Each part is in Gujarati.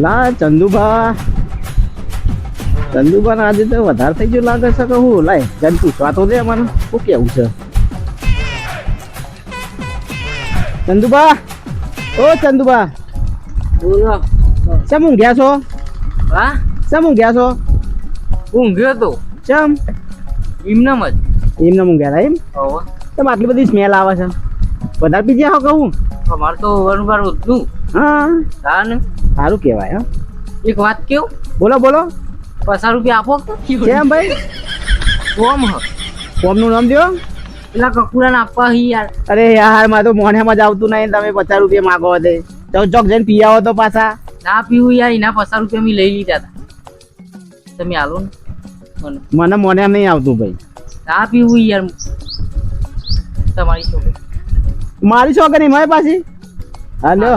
લા ચંદુભા. ચંદુભા આજે તો વધારે થઈ ગયું લાગે છે કે હું? લાય જન પૂછવા તો દે મને. શું કેવું છે? ચંદુભા. ઓ ચંદુભા. બોલો. ચમ ઊંઘ્યા છો? હા? ચમ ઊંઘ્યા છો? ઊંઘ્યો તો. ચમ? એમનામ જ. એમનામ ઊંઘ્યા હતા એમ? તમે આટલી બધી સ્મેલ આવે છે. વધારે પી ગયા હો? કહું અમારે તો વરવાર ઉઠું હા હા. ને સારું કહેવાય હા. એક વાત કેવું બોલો બોલો. પચાસ રૂપિયા આપો. તો કેમ ભાઈ? કોમ હ. ફોર્મનું નામ દો પેલા કકુડાને આપવા હી યાર. અરે યાર મારે તો મોઢામાં જ આવતું નહીં. તમે પચાસ રૂપિયા માગો દે ચોક ચોક જઈને પી આવો તો પાછા. ના પીવું યાર એના પચાસ રૂપિયા મેં લઈ લીધા હતા તમે આલો ને. મને. મને મોઢામાં નહીં આવતું ભાઈ. ના પીવું યાર. તમારી છોકરી. મારી છોકરી મારી પાછી? હાલો.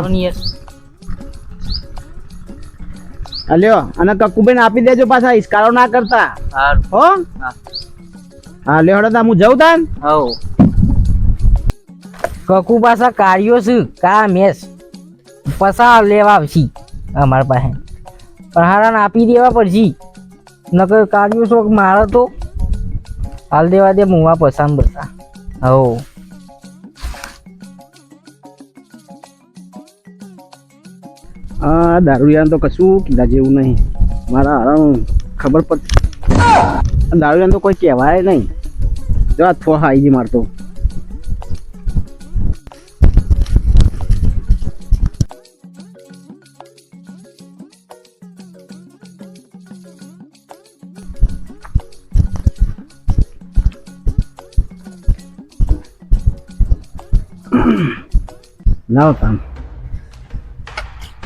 હાલ્યો અને કક્કુબેન આપી દેજો પાછા ઇસ્કારો ના કરતા. હો? હા. હા લ્યો હડો હું જઉં તાન? હો કકુ પાછા કાર્યો છે કા મેસ? પસા લેવા આવશી અમારા પાસે. પ્રહારણ આપી દેવા પડશે. નકર કાર્યો શોખ મારો તો. હાલ દેવા દે મુવા પસામ બસા. હવ આ દારૂડિયાને તો કશું કીધા જેવું નહીં. મારા હરણ ખબર પડ દારૂડિયાને તો કોઈ કહેવાય નહીં. જો આ થો હાઈ જી મારતો લાવ તાન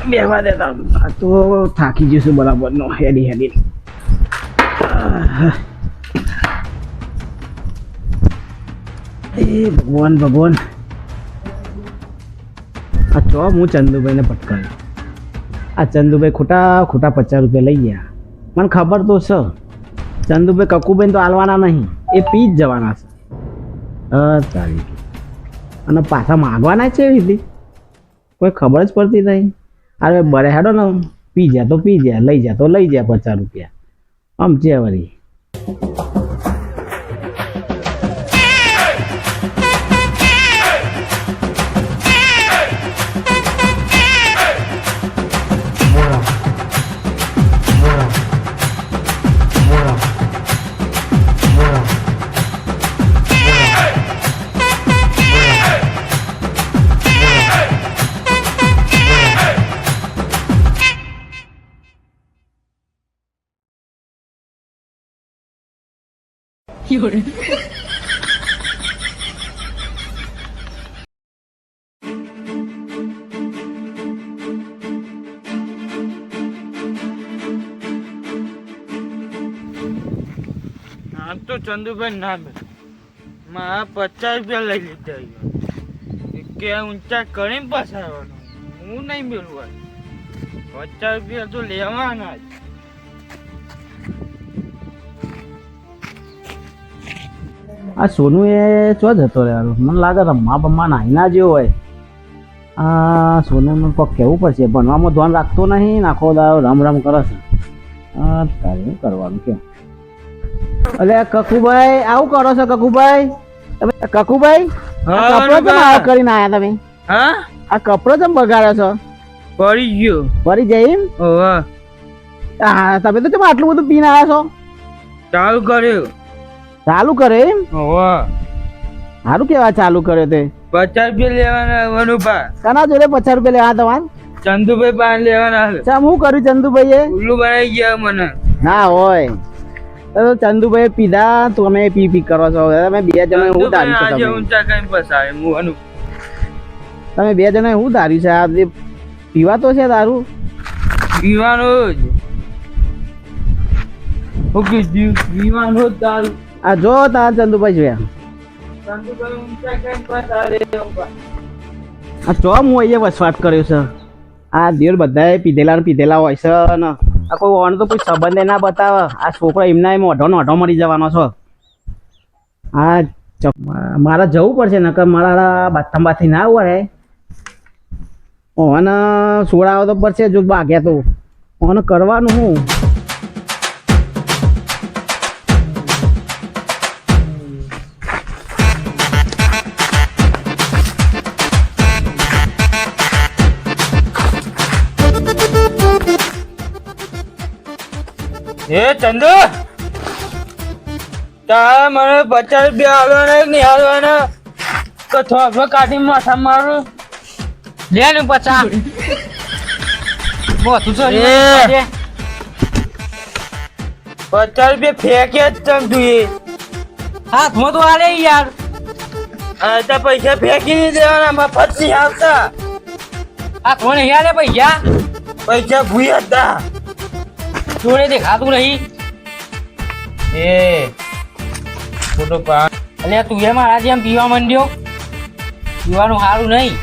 બેવા દેતા આ તો થાકી જઈશું બરાબર નો હેડી હેડી. એ ભગવાન ભગવાન આ ચો હું ચંદુભાઈને પટકાયો આ ચંદુભાઈ ખોટા ખોટા પચાસ રૂપિયા લઈ ગયા મને ખબર તો છે ચંદુભાઈ કકુબેન તો હાલવાના નહીં એ પી જ જવાના છે તારી અને પાછા માગવાના છે એવી કોઈ ખબર જ પડતી નહીં અરે બરે હેડો ને પી જા તો પી જા, લઈ જા તો લઈ જા પચાસ રૂપિયા. આમ છે વળી. આમ તો ચંદુભાઈ ના મા પચાસ રૂપિયા લઈ લીધા. કે ઊંચા કરીને પસારવાનું હું નહીં મેળવા પચાસ રૂપિયા તો લેવાના જ. આ સોનું એ ચો જતો રહ્યો મને લાગે રમવા બમવા નાહીના જેવો હોય. આ સોનુનું કોક કહેવું પડશે. ભણવામાં ધ્યાન રાખતો નહીં નાખો દાવ રમ રમ કરે છે. તારે શું કરવાનું કે અલે કકુભાઈ આવું કરો છો કકુભાઈ? તમે કકુભાઈ કપડો કેમ આવો. કરીને આયા તમે? હા? આ કપડો કેમ બગાડ્યો છો? પડી ગયો. ફરી જઈ એમ? હા તમે તો કેમ આટલું બધું પીને આવ્યા છો? ચાલુ કર્યો. ચાલુ કરે એમ? સારું કેવા ચાલુ કરે તે? પચાસ રૂપિયા લેવાના આવવાનું કના જોડે પચાસ રૂપિયા લેવા તમારે ચંદુભાઈ પાન લેવાના ચા હું કર્યું ચંદુભાઈએ? ઉલ્લુ બનાવી ગયા મને. ના હોય. તો ચંદુભાઈ પીધા તમે પી પી કરો છો. તમે બે જણા હું ધારી છે તમે. બે જણા હું ધારી છે? આ જે પીવા તો છે દારૂ પીવાનું જ. કીધું પીવાનું જ દારૂ આ જો તા ચંદુભાઈ જોયા. આ જો હું અહીંયા વસવાટ કર્યો છે. આ દેર બધાએ પીધેલા ને પીધેલા હોય છે ને. આ કોઈ ઓન તો કોઈ સંબંધે ના બતાવે. આ છોકરો એમના એમ ઓઢો ને ઓઢો મરી જવાનો છો. આ મારે જવું પડશે નકર મારા બાથંબાથી ના વળે ઓને સોળાવો તો પડશે જો ભાગ્યા તો. ઓન કરવાનું હું? એ ચંદુ? તારે મને પચાસ બે આવવાના કે નહીં હાલવાના? તો થોડો કાઢી માથા મારું? લે ને પચાસ બો તું એ. પચાસ રૂપિયા ફેંકે જ ચંદુ એ. હાથમાં તો આલે યાર. આ તો પૈસા ફેંકી નહીં દેવાના મફત નહીં આવતા. હાથમાં નહીં આલે પૈસા? પૈસા ભૂયા હતા જોડે દેખાતું નહીં. એ ખોટો પાન. એટલે તું એ મારા જેમ પીવા માંડ્યો? પીવાનું સારું નહીં.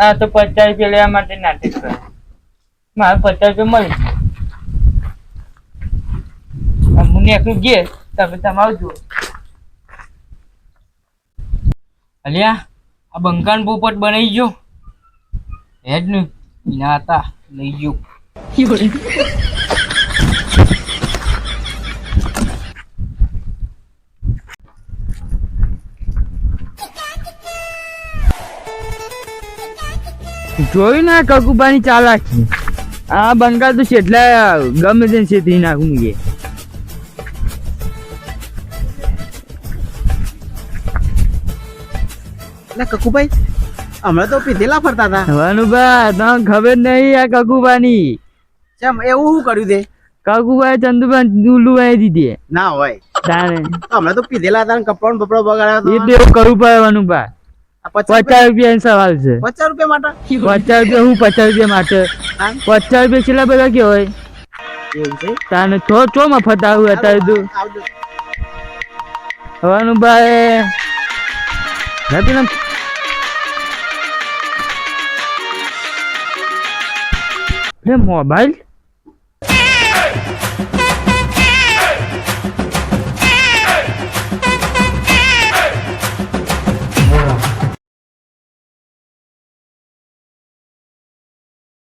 આ તો પચાસ રૂપિયા લેવા માટે નાટક કરે. મારે પચાસ રૂપિયા મળી મને એકલું ગયે તમે તમારું જુઓ. અલ્યા, આ બંકાન પોપટ બનાવી ગયો. હેડ ને, એના હતા લઈ ગયો. જોયું ને કકુબાની ચાલાકી? આ બંગાળ તો છેટલા ગમે તે નાખું મુએ એટલે કકુભાઈ હમણાં તો પીધેલા ફરતા હતા હનુભા તને ખબર નહીં આ કકુબાની ચમ એવું શું કર્યું તે? કકુભાઈ ચંદુભાઈ દુલુભાઈ દીધી. ના હોય. તારે હમણાં તો પીધેલા હતા કપડો ને બપડો બગાડ્યા એ તો એવું કરવું પડે હનુભા પચાસ રૂપિયા સવાલ છે. પચાસ રૂપિયા માટે? પચાસ રૂપિયા હું પચાસ રૂપિયા માટે? પચાસ રૂપિયા છેલ્લા બધા કે હોય? તાને છો? છો મફત આવું અત્યારે તું. હવાનું ભાઈ નથી. ને મોબાઈલ